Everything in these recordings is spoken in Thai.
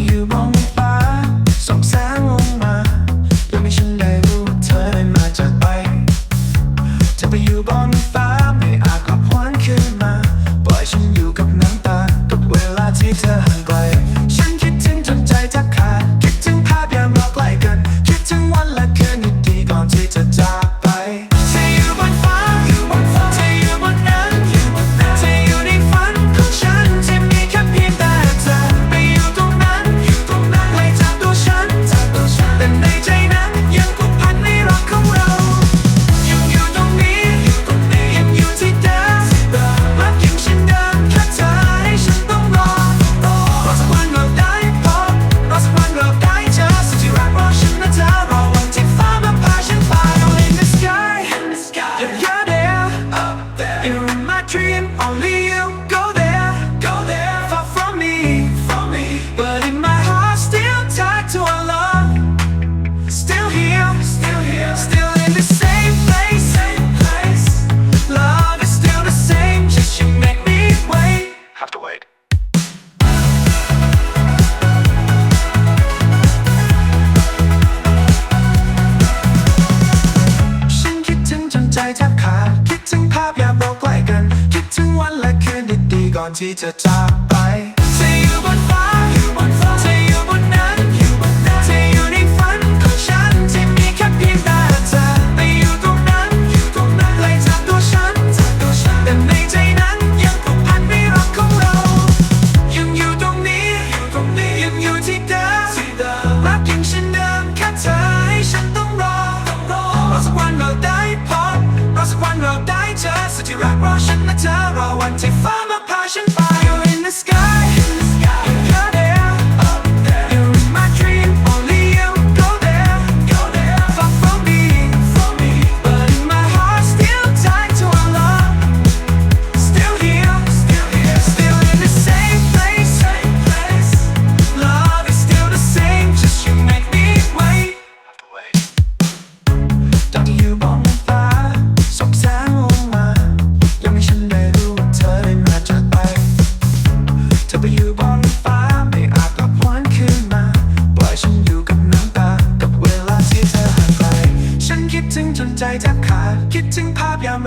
you won't อนที่จะจากไปอยู่บนฟ้าอยู่บนฟ้าจะอยู่บนนั้นอยู่บนนั้นจะอยู่ในฝันของฉันที่มีแค่เพียงตาเธไปอยู่ตรงนั้นอยู่ตรงนั้นไกลจากตัวฉันจากตัวฉันแต่ในใจนั้นยังผูกพันรักของเรา ยังอยู่ตรงนี้อยู่ตรงนี้ยังอยู่ที่เดิมที่เดิมรักยังเช่นเดิมแค่เธอให้ฉันต้องรอรอสักวันเราได้พบรอสักวันเราได้เจอสุดที่รักรอฉันนะเธอรอวันที่ฟ้า Russian fire in the sky.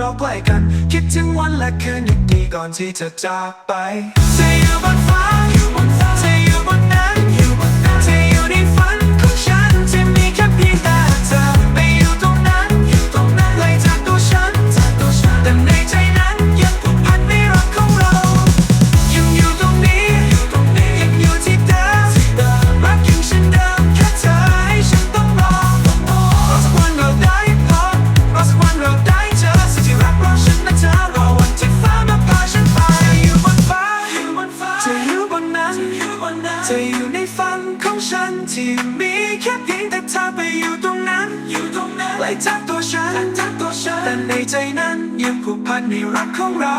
ราใกล้กัน คิดถึงวันและคืนดีก่อนที่จะจากไป Say you บนฟ้าอยู่บนฟ้า นะเธออยู่ในฝันของฉันที่มีแค่เพียงแต่เธอไปอยู่ตรงนั้นอยู่ตรงนั้นไล่ทักตัวฉันแต่ในใจนั้นยังผูกพันในรักของเรา